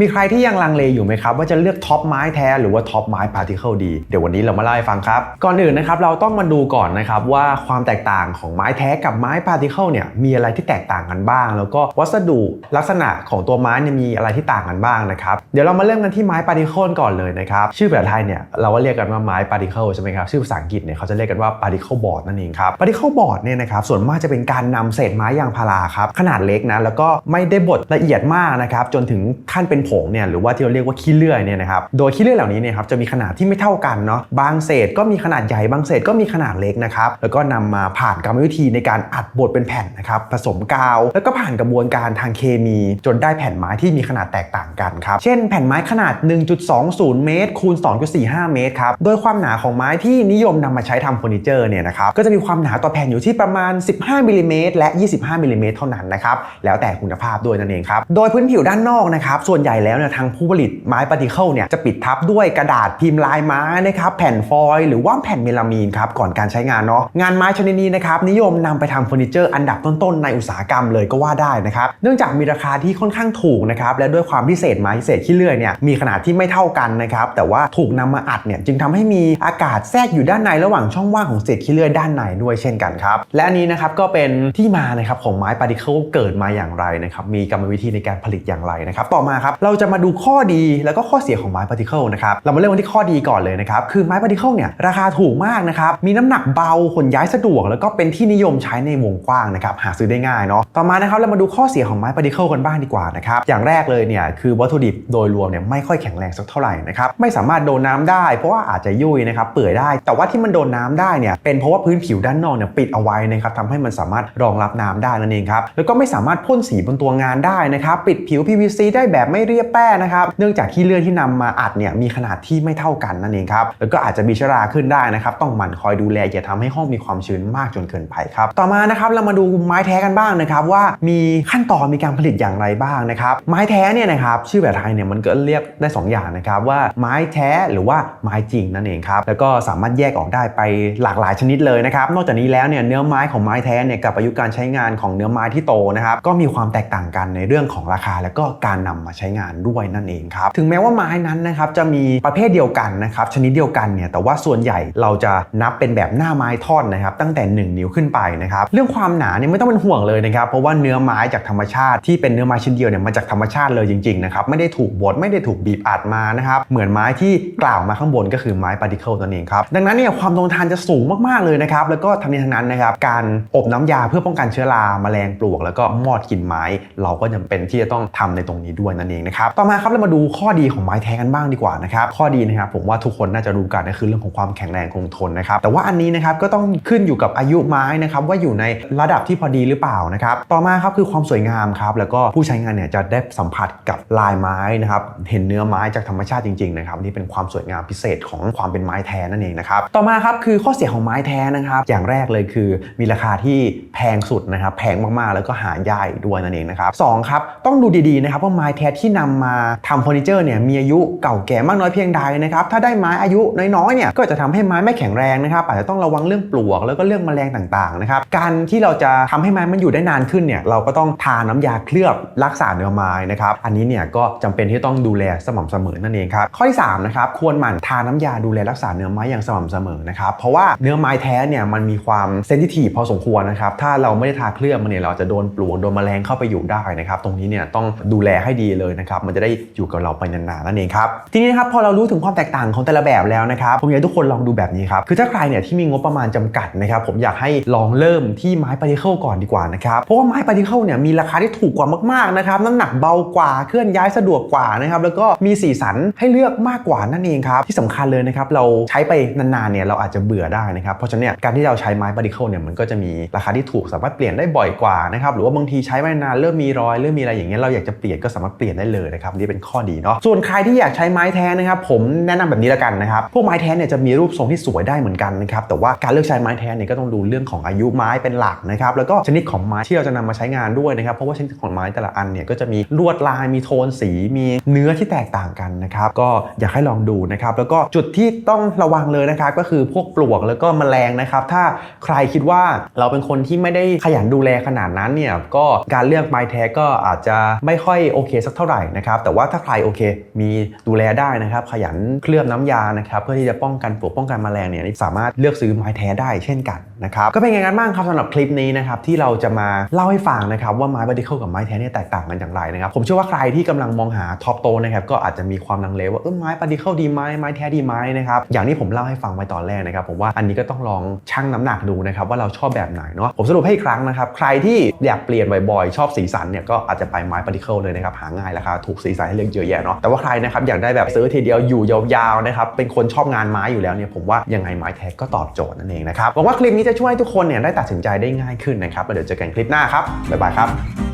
มีใครที่ยังลังเลอยู่ไหมครับ ว่าจะเลือกท็อปไม้แท้หรือว่าท็อปไม้พาร์ติเคิลดี เดี๋ยววันนี้เรามาเล่าให้ฟังครับ ก่อนอื่นนะครับเราต้องมาดูก่อนนะครับว่าความแตกต่างของไม้แท้กับไม้พาร์ติเคิลเนี่ยมีอะไรที่แตกต่างกันบ้าง แล้วก็วัสดุลักษณะของตัวไม้เนี่ยมีอะไรที่ต่างกันบ้างนะครับเดี๋ยวเรามาเริ่มกันที่ไม้พาร์ติเคิลก่อนเลยนะครับชื่อภาษาไทยเนี่ยเราก็เรียกกันว่าไม้พาร์ติเคิลใช่ไหมครับชื่อภาษาอังกฤษเนี่ยเขาจะเรียกกันว่าพาร์ติเคิลบอร์ดนั่นเองครับพาร์ติเคิลบอร์ดเนี่ยนะครับส่วนมากจะเป็นการนำเศษไม้ยางพาราครับขนาดเล็กนะแล้วก็ไม่ได้บดละเอียดมากนะครับจนถึงขั้นเป็นผงเนี่ยหรือว่าที่เราเรียกว่าขี้เลื่อยเนี่ยนะครับโดยขี้เลื่อยเหล่านี้เนี่ยครับจะมีขนาดที่ไม่เท่ากันเนาะบางเศษก็มีขนาดใหญ่บางเศษก็มีขนาดเล็กนะครับแล้วก็นำมาผ่านกรรมวิธีในการอัดบดเป็นแผ่นนะครับผสมกาว แล้วก็ผ่านกระบวนการทางเคมี จนได้แผ่นไม้ที่มีขนาดแตกต่างกันครับเช่นแผ่นไม้ขนาด 1.20 เมตรคูณ2.45 เมตรครับโดยความหนาของไม้ที่นิยมนำมาใช้ทำเฟอร์นิเจอร์เนี่ยนะครับก็จะมีความหนาต่อแผ่นอยู่ที่ประมาณ 15มิลลิเมตรและ 25มิลลิเมตรเท่านั้นนะครับแล้วแต่คุณภาพด้วยนั่นเองครับโดยพื้นผิวด้านนอกนะครับส่วนใหญ่แล้วเนี่ยทางผู้ผลิตไม้ปฏิเคิลเนี่ยจะปิดทับด้วยกระดาษพิมพ์ลายไม้นะครับแผ่นฟอยล์หรือว่าแผ่นเมลามีนครับก่อนการใช้งานเนาะงานไม้ชนิดนี้นะครับนิยมนำไปทำเฟอร์นิเจอร์อันดับต้นๆในอุตสาหกรรมเลยก็ว่าได้นะครับเนื่องจากมีราคาที่ค่อนข้างถูกนะครับและด้วยความพิเศษไม้พิเศษขี้เลื่อยเนี่ยมีขนาดที่ไม่เท่ากันนะครับแต่ว่าถูกนำมาอัดเนี่ยจึงทำให้มีอากาศแทรกอยู่ด้านในระหว่างช่องว่างของเศษขี้เลื่อยด้านในด้วยเช่นกันครับและอันนี้นะครับก็เป็นที่มานะครับของไม้ปาร์ติเคิลเกิดมาอย่างไรนะครับมีกรรมวิธีในการผลิตอย่างไรนะครับต่อมาครับเราจะมาดูข้อดีแล้วก็ข้อเสียของไม้ปาร์ติเคิลนะครับเรามาเริ่มกันที่ข้อดีก่อนเลยนะครับคือไม้ปาร์ติเคิลเนี่ยราคาถูกมากนะครับมีน้ำหนักเบาขนย้ายสะดวก แล้วก็เป็นที่นิยมใช้ในวงกว้างนะครับหาซื้อได้ง่ายเนาะต่อมานะครับเรามาดูข้อเสียของไม้ปาร์ติเคิลกันบ้างดีกว่านะครับอย่างแรกเลยเนี่ยคือวัตถุดิบโดยรวมเนี่ยไม่ค่อยแข็งแรงสักเท่าไหร่นะครับไม่สามารถโดนน้าได้ เพราะว่าอาจจะยุ่ยนะครับเปื่อยได้ แต่ว่าที่มันโดนน้าได้เนี่ยเป็นเพราะว่าพื้นผิวด้านนอกเนี่ยปิดเอาไว้นะครับทำให้มันสามารถรองรับน้ำได้นั่นเองครับแล้วก็ไม่สามารถพ่นสีบนตัวงานได้นะครับปิดผิว PVC ได้แบบไม่เรียบแป้นะครับ เนื่องจากที่เลื่อนที่นำมาอัดเนี่ยมีขนาดที่ไม่เท่ากันนั่นเองครับ แล้วก็อาจจะมีชราขึ้นได้นะครับ ต้องหมั่นคอยดูแลอย่าทำให้ห้องมีความชื้นมากจนเกินไปครับ ต่อมานะครับเรามาดูไม้แท้กันบ้างนะครับว่ามีขั้นตอนมีการผลิตอย่างไรบ้างนะครับ ไม้แท้เนี่ยนะครับชื่อแบบไทยเนี่ยมันก็เรียกได้ 2 อย่างนะครับว่าไม้แท้หรือว่าไม้จริงนั่นเองครับ แล้วก็สามารถแยกออกได้ไปหลากหลายชนิดเลยนะครับ นอกจากนี้แล้วเนี่ยเนื้อไม้ของไม้แท้เนี่ยกับอายุการใช้งานของเนื้อไม้ที่โตนะครับก็มีความแตกต่างกันในเรื่องของราคา และก็การนำมาใช้งานด้วยนั่นเองครับ ถึงแม้ว่าไม้นั้นนะครับจะมีประเภทเดียวกันนะครับชนิดเดียวกันเนี่ยแต่ว่าส่วนใหญ่เราจะนับเป็นแบบหน้าไม้ท่อนนะครับตั้งแต่ 1 นิ้วขึ้นไปนะครับเรื่องความหนาเนี่ยไม่ต้องเป็นห่วงเลยนะครับเพราะว่าเนื้อไม้จากธรรมชาติที่เป็นเนื้อไม้ชิ้นเดียวเนี่ยมาจากธรรมชาติเลยจริงๆนะครับไม่ได้ถูกบดไม่ได้ถูกบีบอัดมานะครับเหมือนไม้ที่กล่าวมาข้างบนก็คือไม้ปาร์ติเคิลตัวเองครับดังนั้นเนี่ยความทนทานจะสูงมากๆเลยนะครับแล้วก็ทั้งนี้ทั้งนั้นนะครับการอบน้ำยาเพื่อป้องกันเชื้อราแมลงปลวก แล้วก็มอดกลิ่นไม้ เราก็จำเป็นที่จะต้องทำในตรงนี้ด้วยนั่นเองนะครับต่อมาครับเรามาดูข้อดีของไม้แท้กันบ้างดีกว่านะครับข้อดีนะครับผมว่าทุกคนน่าจะรู้กันก็คือเรื่องของความแข็งแรงคงทนนะครับแต่ว่าอันนี้นะครับก็ต้องขึ้นอยู่กับอายุไม้นะครับว่าอยู่ในระดับที่พอดีหรือเปล่านะครับต่อมาครับคือความสวยงามครับแล้วก็ผู้ใช้งานเนี่ยจะได้สัมผัสกับลายไม้นะครับเห็นเนื้อไม้จากธรรมชาติจริงๆนะครับนี่เป็นความสวยงามพิเศษของความเป็นไม้แท้นั่นเองนะครับต่อมาครับคือข้อเสียของไม้แท้นะครับอย่างแรกเลยคือมีราคาที่แพงสุดนะครับแพงมากๆแล้วก็หายากด้วยนั่นเองนะครับสองครับต้องดูดีๆนะครับว่าไม้แท้ที่นำมาทำเฟอร์นิเจอร์เนี่ยมีอายุเก่าแก่มากน้อยเพียงใดนะครับถ้าได้ไม้อายุน้อยๆเนี่ยก็จะทำให้ไม้ไม่แข็งแรงนะครับอาจจะต้องระวังเรื่องปลวกแล้วก็เรื่องแมลงต่างๆนะครับการที่เราจะทำให้ไม้มันอยู่ได้นานขึ้นเนี่ยเราก็ต้องทาน้ำยาเคลือบรักษาเนื้อไม้นะครับอันนี้เนี่ยก็จำเป็นที่ต้องดูแลสม่ำเสมอนั่นเองครับข้อที่3นะครับควรหมั่นทาน้ำยาดูแลรักษาเนื้อไม้อย่างสม่ำเสมอนะครับเพราะว่าเนื้อไม้แท้เนี่ยมันมีความเซนซิทีฟพอสมควรนะครับถ้าเราไม่ได้ทาเคลือบมันเนี่ยเราจะโดนปลวกโดนแมลงเข้าไปอยู่ได้นะครับตรงนี้เนี่ยต้องดูแลให้ดีเลยนะครับมันจะได้อยู่กับเราไปนานๆนั่นเองครับทีนี้นะครับพอเรารู้ถึงความแตกต่างของแต่ละแบบแล้วนะครับผมอยากให้ทุกคนลองดูแบบนี้ครับคือถ้าใครเนี่ยที่มีงบประมาณจำกัดนะครับผมอยากให้ลองเริ่มที่ไม้ปาร์ติเคิลก่อนดีกว่านะครับเพราะว่าไม้ปาร์ติเคิลเนี่ยมีราคาที่ถูกกว่ามากๆนะครับน้ำหนักเบากว่าเคลื่อนย้ายสะดวกกว่านะครับแล้วก็มีสีสันให้เลือกมากกว่านั่นเองครับที่สำคัญเลยนะครับเราใช้ไปนานๆเนี่ยเราอาจจะเบื่อได้นะครับเพราะฉะนั้นเนี่ยการที่เราใช้ไม้ปาร์ติเคิลเนี่ยมันก็จะมีราคาที่ถูกสามารถเปลี่ยนได้บ่อยกว่านะครับหรือว่าบางทีใช้ไปนานเริ่มมีรอยเริ่มมีอะไรอย่างเงี้ยเราอยากจะเปลี่ยนก็สามารถเปลี่ยนได้เลยนะครับนี่เป็นข้อดีเนาะส่วนใครที่อยากใช้ไม้แท้นะครับผมแนะนำแบบนี้ละกันนะครับพวกไม้แท้เนี่ยจะมีรูปทรงที่สวยได้เหมือนกันนะครับแต่ว่าการเลือกใช้ไม้แท้เนี่ยก็ต้องดูเรื่องของอายุไม้เป็นหลักนะครับแล้วก็ชนิดของไม้ที่เราจะนำมาใช้งานด้วยนะครับเพราะว่าชนิดของไม้แต่ละอันเนี่ยก็จะมีลวดลายมีโทนสีมีเนื้อที่แตกต่างกันนะครับก็อยากให้ลองดูนะครับแล้วก็จุดที่ต้องระวังเลยนะครับก็คือพวกปลวกแล้วก็แมลงนะครับถ้าใครคิดว่าเราเป็นคนที่ไม่ได้ขยันดูแลขนาดนั้นเนี่ยก็การเลือกไม้แท้ก็อาจจะไม่ค่อยโอเคสักเท่าไหร่นะครับแต่ว่าถ้าใครโอเค มีดูแลได้นะครับ ขยันเคลือบน้ำยานะครับเพื่อที่จะป้องกันปลวกป้องกันแมลงเนี่ยสามารถเลือกซื้อไม้แท้ได้เช่นกันนะครับก็เป็นไงกันบ้างครับสำหรับคลิปนี้นะครับที่เราจะมาเล่าให้ฟังนะครับว่าไม้บาดิเคิลกับไม้แท้เนี่ยแตกต่างกันอย่างไรนะครับผมเชื่อว่าใครที่กำลังมองหาท็อปโตนะครับก็อาจจะมีความลังเลว่าเออไม้บาดิเคิลดีไหมไม้แท้ดีไหมนะครับอย่างที่ผมเล่าให้ฟังไว้ตอนแรกนะครับผมว่าอันนี้ก็ต้องลองชั่งน้ำหนักดูนะครับว่าเราชอบแบบไหนเนาะผมสรุปให้อีกครั้งนะครับใครที่อยากเปลี่ยนบ่อยๆชอบสีสันเนี่ยก็อาจจะไปไม้บดิเคิลเลยนะครับหาง่ายราคาถูกสีสันให้เลือกเยอะแยะเนาะแต่ว่าใครนะครับอยากได้แบบซื้อทีเดียวอยู่ยาวๆนะครับเป็นคนชอบงานไม้อยู่แล้วเนี่ยผมว่ายังไงไม้แท้ก็ตอบโจทย์นั่นเองนะครับหวังว่าคลิปนี้จะช่วยทุกคนเนี่ยได้ตัดสินใจได้ง่ายขึ้นนะครับแล้วเดี๋ยวเจอกันคลิปหน้าครับบ๊ายบายครับ